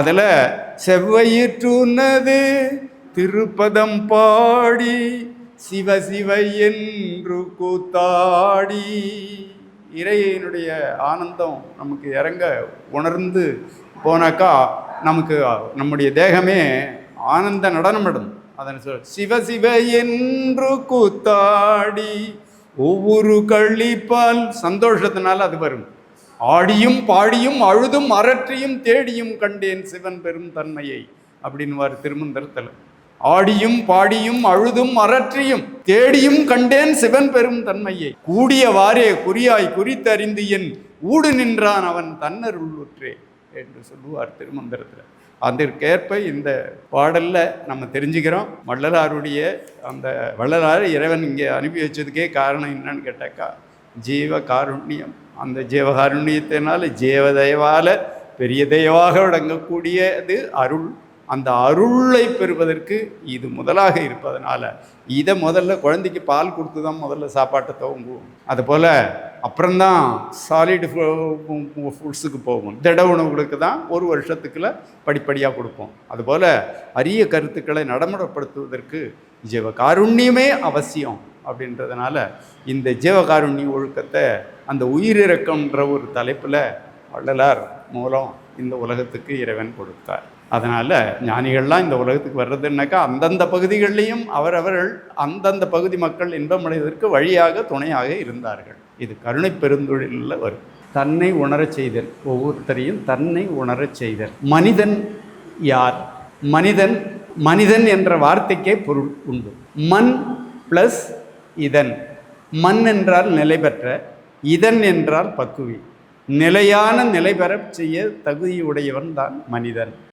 அதில் செவ்வையிற்றுனது திருப்பதம் பாடி சிவ சிவ என்று கூத்தாடி. இறையினுடைய ஆனந்தம் நமக்கு இறங்க உணர்ந்து போனாக்கா நமக்கு நம்முடைய தேகமே ஆனந்த நடனமிடும். அதனை சொல் சிவ சிவ என்று கூத்தாடி ஒவ்வொரு கள்ளிப்பால் சந்தோஷத்தினால அது வரும். ஆடியும் பாடியும் அழுதும் அரற்றியும் தேடியும் கண்டேன் சிவன் பெரும் தன்மையை அப்படின்னுவார் திருமந்திரத்தில் ஆடியும் பாடியும் அழுதும் அரற்றியும் தேடியும் கண்டேன் சிவன் பெரும் தன்மையை கூடியவாறே குறியாய் குறித்தறிந்து என் ஊடு நின்றான் அவன் தன்னருள் உற்றே என்று சொல்லுவார் திருமந்திரத்தில் அதற்கேற்ப இந்த பாடலில் நம்ம தெரிஞ்சுக்கிறோம். வள்ளலாருடைய அந்த வள்ளலார் இறைவன் இங்கே அனுப்பி வச்சதுக்கே காரணம் என்னன்னு கேட்டாக்கா ஜீவ காருண்யம் அந்த ஜீவகாருண்யத்தினால ஜீவதயவால பெரிய தயவாக விளங்கக்கூடியது அருள். அந்த அருளை பெறுவதற்கு இது முதலாக இருப்பதனால இதை முதல்ல குழந்தைக்கு பால் கொடுத்து தான் முதல்ல சாப்பாட்டை துவங்குவோம். அதுபோல் அப்புறம்தான் சாலிடு ஃபுட்ஸுக்கு போகும் திட உணவுகளுக்கு தான் ஒரு வருஷத்துக்குள்ள படிப்படியாக கொடுப்போம். அதுபோல் அரிய கருத்துக்களை நடைமுறைப்படுத்துவதற்கு ஜீவகாருண்யமே அவசியம். அப்படின்றதுனால இந்த ஜீவகாருண்ய ஒழுக்கத்தை அந்த உயிரிறக்கம்ன்ற ஒரு தலைப்பில் வள்ளலார் மூலம் இந்த உலகத்துக்கு இறைவன் கொடுத்தார். அதனால் ஞானிகள்லாம் இந்த உலகத்துக்கு வர்றதுன்னாக்கா அந்தந்த பகுதிகளிலையும் அவரவர்கள் அந்தந்த பகுதி மக்கள் இன்பமடைவதற்கு வழியாக துணையாக இருந்தார்கள். இது கருணை பெருந்தொழிலில் வரும். தன்னை உணரச் செய்தல் ஒவ்வொருத்தரையும் தன்னை உணரச் செய்தல். மனிதன் யார்? மனிதன் மனிதன் என்ற வார்த்தைக்கே பொருள் உண்டு. மண் ப்ளஸ் இதன். மண் என்றால் நிலை பெற்ற இதன் என்றால் பக்குவி. நிலையான நிலை பெற செய்ய தகுதியுடையவன் தான் மனிதன்.